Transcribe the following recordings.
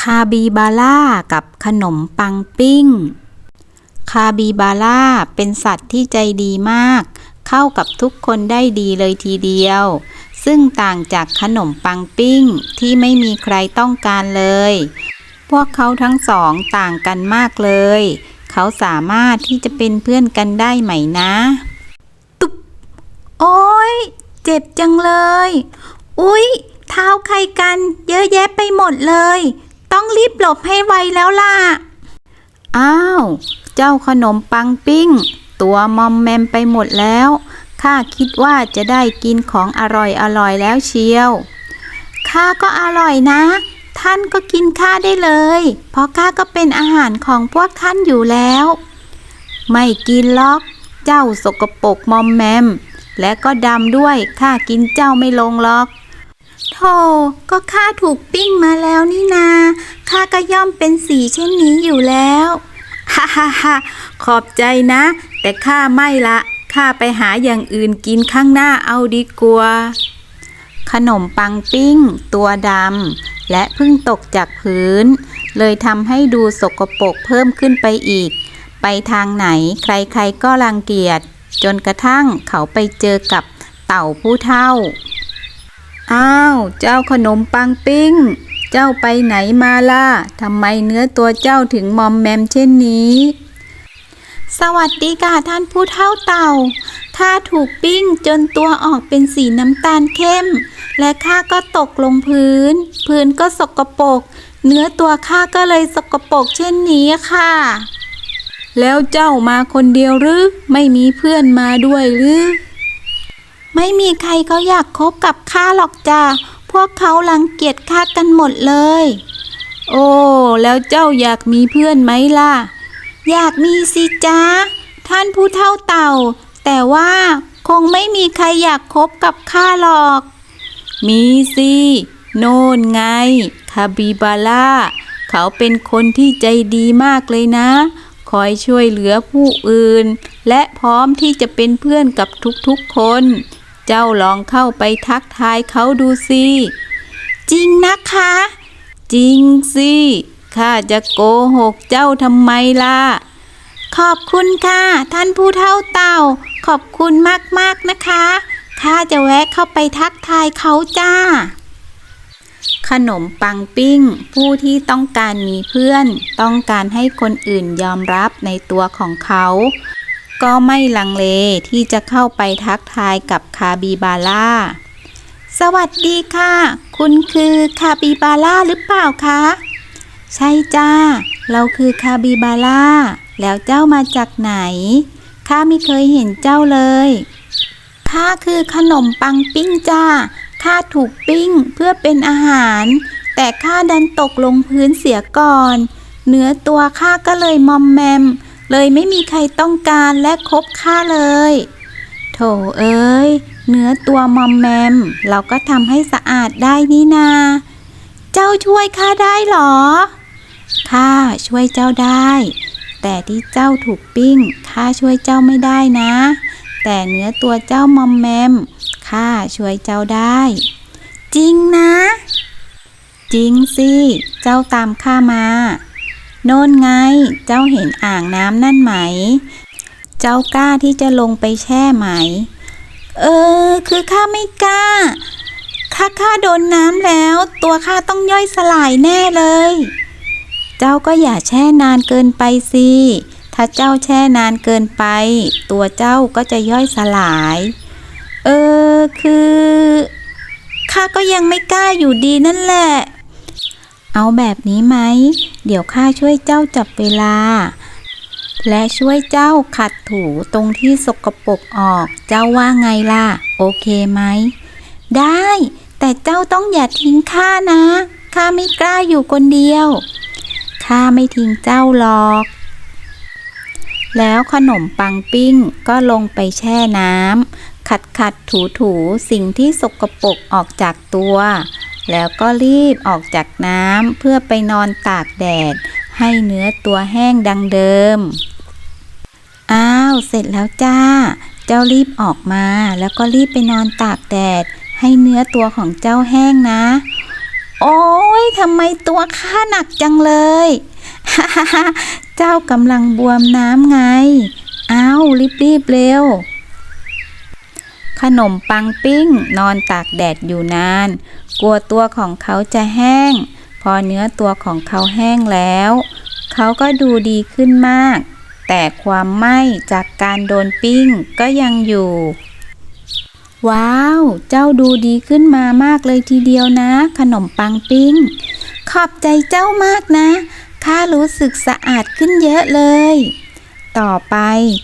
คาบิบาร่ากับขนมปังปิ้ง คาบิบาร่าเป็นสัตว์ที่ใจดีมาก เข้ากับทุกคนได้ดีเลยทีเดียว ซึ่งต่างจากขนมปังปิ้งที่ไม่มีใครต้องการเลย พวกเขาทั้งสองต่างกันมากเลย เขาสามารถที่จะเป็นเพื่อนกันได้ไหมนะ ตุ๊บโอ๊ยเจ็บจังเลย อุ๊ยเท้าใครกัน เยอะแยะไปหมดเลย ต้องรีบหลบให้ไวแล้วล่ะ อ้าว เจ้าขนมปังปิ้ง ตัวมอมแมมไปหมดแล้ว ข้าคิดว่าจะได้กินของอร่อยอร่อยแล้วเชียว ข้าก็อร่อยนะ ท่านก็กินข้าได้เลย เพราะข้าก็เป็นอาหารของพวกท่านอยู่แล้ว ไม่กินล็อก เจ้าสกปรกมอมแมม และก็ดำด้วย ข้ากินเจ้าไม่ลงล็อก โธ่ก็ข้าถูกปิ้งมาแล้วนี่นาข้าก็ย่อมเป็นสีเช่นนี้อยู่แล้ว ฮ่าฮ่าฮ่าขอบใจนะ แต่ข้าไม่ละ ข้าไปหาอย่างอื่นกินข้างหน้าเอาดีกว่า ขนมปังปิ้ง ตัวดำและเพิ่งตกจากพื้น เลยทำให้ดูสกปรกเพิ่มขึ้นไปอีก ไปทางไหนใครๆก็รังเกียจ จนกระทั่งเขาไปเจอกับเต่าผู้เท่า อ้าว เจ้าขนมปังปิ้ง เจ้าไปไหนมาล่ะทำไมเนื้อตัวเจ้าถึงมอมแมมเช่นนี้ สวัสดีค่ะท่านผู้เท่าเต่า ข้าถูกปิ้งจนตัวออกเป็นสีน้ำตาลเข้ม และข้าก็ตกลงพื้น พื้นก็สกปรก เนื้อตัวข้าก็เลยสกปรกเช่นนี้ค่ะ แล้วเจ้ามาคนเดียวหรือ ไม่มีเพื่อนมาด้วยหรือ ไม่มีใครเขาอยากคบกับข้าหรอกจ้าพวกเขารังเกียจข้ากันหมดเลย โอ้ แล้วเจ้าอยากมีเพื่อนไหมล่ะ อยากมีสิจ้าท่านผู้เท่าเต่า แต่ว่าคงไม่มีใครอยากคบกับข้าหรอก มีสิ โน่นไง คาบิบาร่า เขาเป็นคนที่ใจดีมากเลยนะ คอยช่วยเหลือผู้อื่น และพร้อมที่จะเป็นเพื่อนกับทุกๆคน เจ้าลองเข้าไปทักทายเขาดูสิ จริงนะคะ จริงสิ ข้าจะโกหกเจ้าทำไมล่ะ ขอบคุณค่ะ ท่านผู้เท่าเต่า ขอบคุณมากๆนะคะ ข้าจะแวะเข้าไปทักทายเขาจ้า ขนมปังปิ้ง ผู้ที่ต้องการมีเพื่อน ต้องการให้คนอื่นยอมรับในตัวของเขา ก็ไม่ลังเลที่จะเข้าไปทักทายกับคาบิบาร่า สวัสดีค่ะ คุณคือคาบิบาร่าหรือเปล่าคะ ใช่จ้า เราคือคาบิบาร่า แล้วเจ้ามาจากไหน ข้าไม่เคยเห็นเจ้าเลย ข้าคือขนมปังปิ้งจ้า ข้าถูกปิ้งเพื่อเป็นอาหาร แต่ข้าดันตกลงพื้นเสียก่อน เนื้อตัวข้าก็เลยมอมแมม เลยไม่มีใครต้องการและคบข้าเลย โถเอ้ย เนื้อตัวมอมแมม เราก็ทำให้สะอาดได้นี่นา เจ้าช่วยข้าได้หรอ ข้าช่วยเจ้าได้ แต่ที่เจ้าถูกปิ้ง ข้าช่วยเจ้าไม่ได้นะ แต่เนื้อตัวเจ้ามอมแมม ข้าช่วยเจ้าได้ จริงนะ จริงสิ เจ้าตามข้ามา โน่นไง เจ้าเห็นอ่างน้ำนั่นไหม เจ้ากล้าที่จะลงไปแช่ไหม เออ คือข้าไม่กล้า ข้าข้าโดนน้ำแล้ว ตัวข้าต้องย่อยสลายแน่เลย เจ้าก็อย่าแช่นานเกินไปสิ ถ้าเจ้าแช่นานเกินไป ตัวเจ้าก็จะย่อยสลาย เออ คือ ข้าก็ยังไม่กล้าอยู่ดีนั่นแหละ เอาแบบนี้ไหม เดี๋ยวข้าช่วยเจ้าจับเวลา และช่วยเจ้าขัดถูตรงที่สกปรกออก เจ้าว่าไงล่ะ โอเคไหม ได้ แต่เจ้าต้องอย่าทิ้งข้านะ ข้าไม่กล้าอยู่คนเดียว ข้าไม่ทิ้งเจ้าหรอก แล้วขนมปังปิ้งก็ลงไปแช่น้ำขัดขัดถูถูสิ่งที่สกปรกออกจากตัว แล้วก็รีบออกจากน้ำเพื่อไปนอนตากแดด ให้เนื้อตัวแห้งดังเดิม อ้าว เสร็จแล้วจ้า เจ้ารีบออกมา แล้วก็รีบไปนอนตากแดด ให้เนื้อตัวของเจ้าแห้งนะ โอ้ยทำไมตัวข้าหนักจังเลยฮ่าฮ่าเจ้ากำลังบวมน้ำไงเอารีบๆเร็ว ขนมปังปิ้ง นอนตากแดดอยู่นาน กลัวตัวของเขาจะแห้ง พอเนื้อตัวของเขาแห้งแล้ว เขาก็ดูดีขึ้นมาก แต่ความไหม้จากการโดนปิ้งก็ยังอยู่ ว้าว เจ้าดูดีขึ้นมามากเลยทีเดียวนะ ขนมปังปิ้ง ขอบใจเจ้ามากนะข้ารู้สึกสะอาดขึ้นเยอะเลย ต่อไป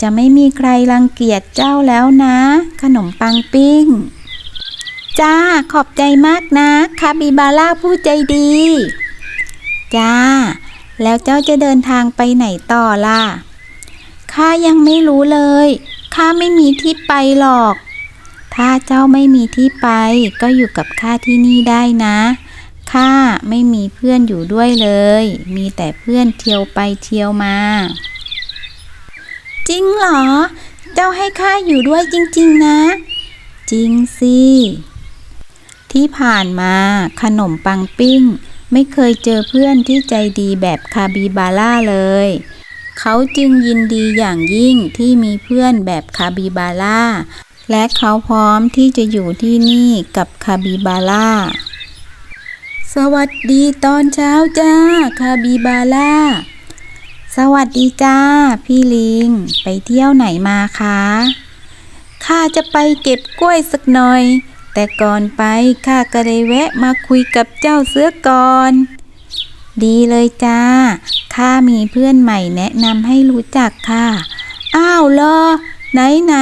จะไม่มีใครรังเกียจเจ้าแล้วนะ ขนมปังปิ้ง จ้าขอบใจมากนะคาบิบาร่าผู้ใจดี จ้า แล้วเจ้าจะเดินทางไปไหนต่อล่ะข้ายังไม่รู้เลยข้าไม่มีที่ไปหรอก ถ้าเจ้าไม่มีที่ไป ก็อยู่กับข้าที่นี่ได้นะข้าไม่มีเพื่อนอยู่ด้วยเลย มีแต่เพื่อนเที่ยวไปเที่ยวมา จริงเหรอ เจ้าให้ข้าอยู่ด้วยจริง ๆ นะ จริงสิ ที่ผ่านมาขนมปังปิ้ง ไม่เคยเจอเพื่อนที่ใจดีแบบคาบิบาร่าเลย เขาจึงยินดีอย่างยิ่งที่มีเพื่อนแบบคาบิบาร่า และเขาพร้อมที่จะอยู่ที่นี่กับคาบิบาร่าสวัสดีตอนเช้าจ้าคาบิบาร่า สวัสดีจ้า พี่ลิง ไปเที่ยวไหนมาคะข้าจะไปเก็บกล้วยสักหน่อย แต่ก่อนไปข้าก็ได้แวะมาคุยกับเจ้าเสือก่อน ดีเลยจ้าข้ามีเพื่อนใหม่แนะนำให้รู้จักค่ะ อ้าวรอไหนไหน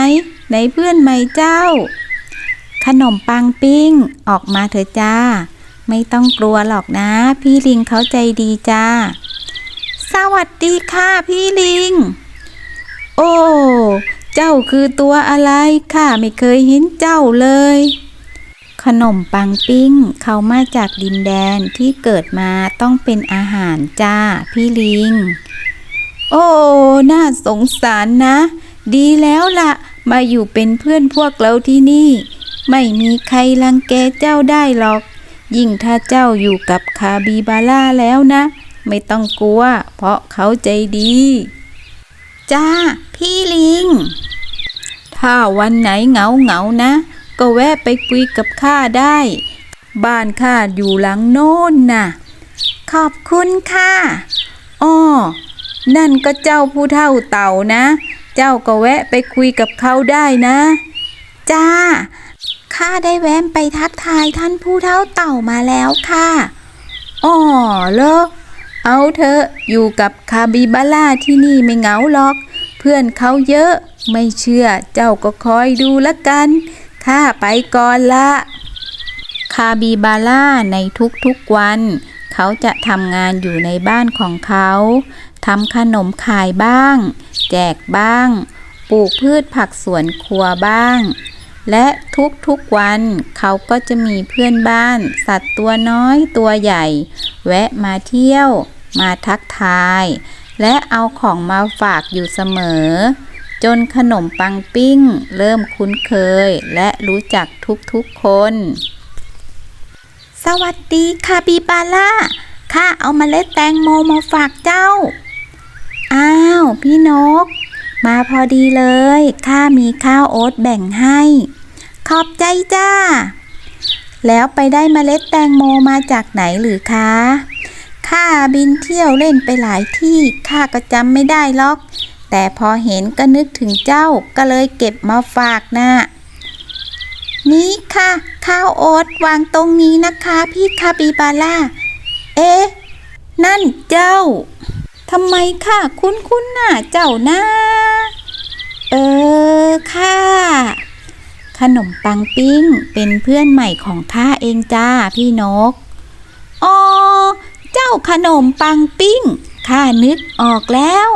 ไหนเพื่อนใหม่เจ้า ขนมปังปิ้ง ออกมาเถอะจ้า ไม่ต้องกลัวหรอกนะ พี่ลิงเขาใจดีจ้า สวัสดีค่ะพี่ลิง โอ้ เจ้าคือตัวอะไรข้าไม่เคยเห็นเจ้าเลย ขนมปังปิ้งเขามาจากดินแดนที่เกิดมาต้องเป็นอาหารจ้าพี่ลิง โอ้ น่าสงสารนะ ดีแล้วละ่ะ มาอยู่เป็นเพื่อนพวกเราที่นี่ ไม่มีใครรังแกเจ้าได้หรอก ยิ่งถ้าเจ้าอยู่กับคาบิบาร่าแล้วนะ ไม่ต้องกลัว เพราะเขาใจดี จ้า พี่ลิง ถ้าวันไหนเหงาเหงานะ ก็แวะไปคุยกับข้าได้ บ้านข้าอยู่หลังโน้นน่ะ ขอบคุณค่ะอ้อนั่นก็เจ้าผู้เท่าเต่านะ เจ้าก็แวะไปคุยกับเขาได้นะ จ้า ข้าได้แวะไปทักทายท่านผู้เท่าเต่ามาแล้วค่ะอ๋อเหรอ เอาเถอะอยู่กับคาบิบาร่าที่นี่ไม่เหงาหรอก เพื่อนเขาเยอะ ไม่เชื่อเจ้าก็คอยดูละกัน ข้าไปก่อนละ คาบิบาร่าในทุกๆวัน เขาจะทำงานอยู่ในบ้านของเขาทำขนมขายบ้าง แจกบ้าง ปลูกพืชผักสวนครัวบ้าง และทุกๆวันเขาก็จะมีเพื่อนบ้าน สัตว์ตัวน้อยตัวใหญ่ แวะมาเที่ยว มาทักทาย และเอาของมาฝากอยู่เสมอ จนขนมปังปิ้ง เริ่มคุ้นเคย และรู้จักทุกๆคน สวัสดีค่ะบีบาร่าข้าเอามาเมล็ดแตงโมมาฝากเจ้า อ้าว พี่นก มาพอดีเลย ข้ามีข้าวโอ๊ตแบ่งให้ ขอบใจจ้า แล้วไปได้เมล็ดแตงโมมาจากไหนหรือคะ ข้าบินเที่ยวเล่นไปหลายที่ข้าก็จำไม่ได้หรอก แต่พอเห็นก็นึกถึงเจ้าก็เลยเก็บมาฝากนะนี่ค่ะ ข้าวโอ๊ตวางตรงนี้นะคะ พี่คาบิบาร่า เอ๊ะ นั่นเจ้าทำไมค่ะคุ้นคุ้นๆน่ะเจ้านะ เออ ค่ะ ขนมปังปิ้งเป็นเพื่อนใหม่ของข้าเองจ้าพี่นก อ๋อ เจ้าขนมปังปิ้งข้านึกออกแล้ว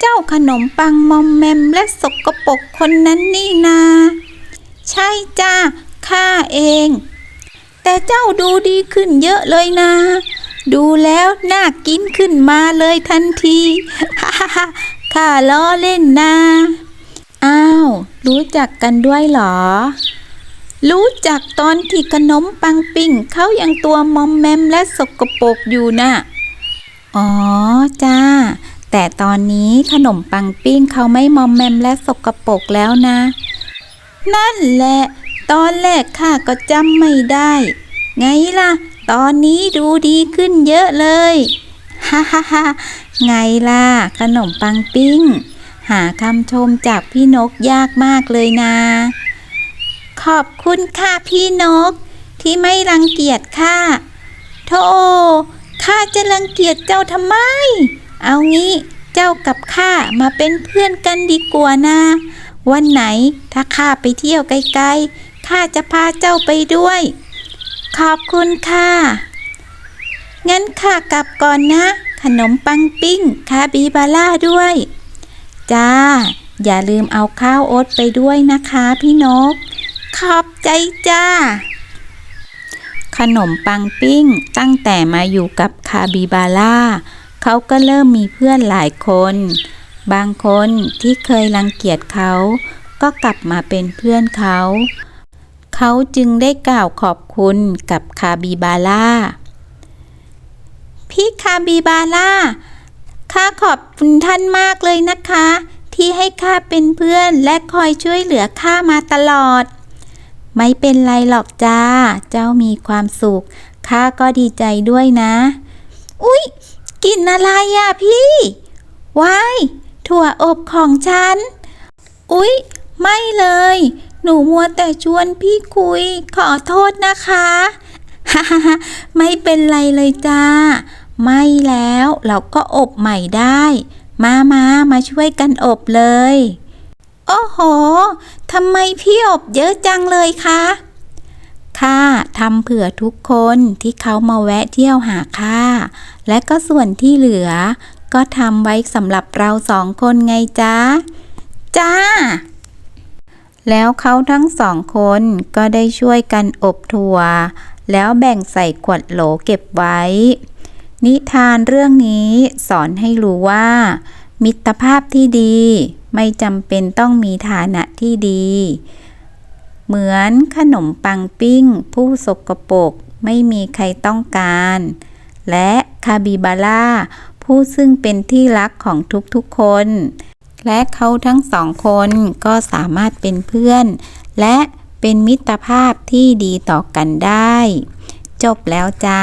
เจ้าขนมปังมอมแมมและสกปรกคนนั้นนี่นา ใช่จ้าข้าเอง แต่เจ้าดูดีขึ้นเยอะเลยนะ ดูแล้วน่ากินขึ้นมาเลยทันทีฮ่าฮ่าฮ่าข้าล้อเล่นนะ อ้าว รู้จักกันด้วยเหรอ รู้จักตอนที่ขนมปังปิ้งเขายังตัวมอมแมมและสกปรกอยู่น่ะ อ๋อจ้า แต่ตอนนี้ขนมปังปิ้งเขาไม่มอมแมมและสกปรกแล้วนะ นั่นแหละ ตอนแรกข้าก็จำไม่ได้ ไงล่ะ ตอนนี้ดูดีขึ้นเยอะเลย ฮ่าฮ่าฮ่าไงล่ะ ขนมปังปิ้ง หาคำชมจากพี่นกยากมากเลยนะ ขอบคุณค่ะพี่นก ที่ไม่รังเกียจข้าโธ่ข้าจะรังเกียจเจ้าทำไม เอางี้เจ้ากับข้ามาเป็นเพื่อนกันดีกว่านะ วันไหนถ้าข้าไปเที่ยวไกลๆข้าจะพาเจ้าไปด้วย ขอบคุณค่ะ งั้นข้ากลับก่อนนะ ขนมปังปิ้งคาบิบาร่าด้วย จ้า อย่าลืมเอาข้าวโอ๊ตไปด้วยนะคะพี่นก ขอบใจจ้า ขนมปังปิ้งตั้งแต่มาอยู่กับคาบิบาร่าเขาก็เริ่มมีเพื่อนหลายคน บางคนที่เคยรังเกียจเขาก็กลับมาเป็นเพื่อนเขา เขาจึงได้กล่าวขอบคุณกับคาบิบาร่าพี่คาบิบาร่า ข้าขอบคุณท่านมากเลยนะคะ ที่ให้ข้าเป็นเพื่อนและคอยช่วยเหลือข้ามาตลอด ไม่เป็นไรหรอกจ้า เจ้ามีความสุข ข้าก็ดีใจด้วยนะ อุ๊ยกลินอะไรอะพี่ว้ายถั่วอบของฉัน อุ๊ย ไม่เลย หนูมัวแต่ชวนพี่คุย ขอโทษนะคะฮ่าฮ่าฮ่าไม่เป็นไรเลยจ้า ไม่แล้วเราก็อบใหม่ได้ มามามาช่วยกันอบเลย โอ้โหทำไมพี่อบเยอะจังเลยคะข้าทำเผื่อทุกคนที่เขามาแวะเที่ยวหาข้าและก็ส่วนที่เหลือ ก็ทำไว้สำหรับเราสองคนไงจ๊ะจ้า แล้วเขาทั้งสองคนก็ได้ช่วยกันอบถั่ว แล้วแบ่งใส่ขวดโหลเก็บไว้ นิทานเรื่องนี้สอนให้รู้ว่า มิตรภาพที่ดีไม่จำเป็นต้องมีฐานะที่ดี เหมือนขนมปังปิ้ง ผู้สกปรกไม่มีใครต้องการ และคาบิบาร่าผู้ซึ่งเป็นที่รักของทุกๆคน และเขาทั้งสองคนก็สามารถเป็นเพื่อน และเป็นมิตรภาพที่ดีต่อกันได้ จบแล้วจ้า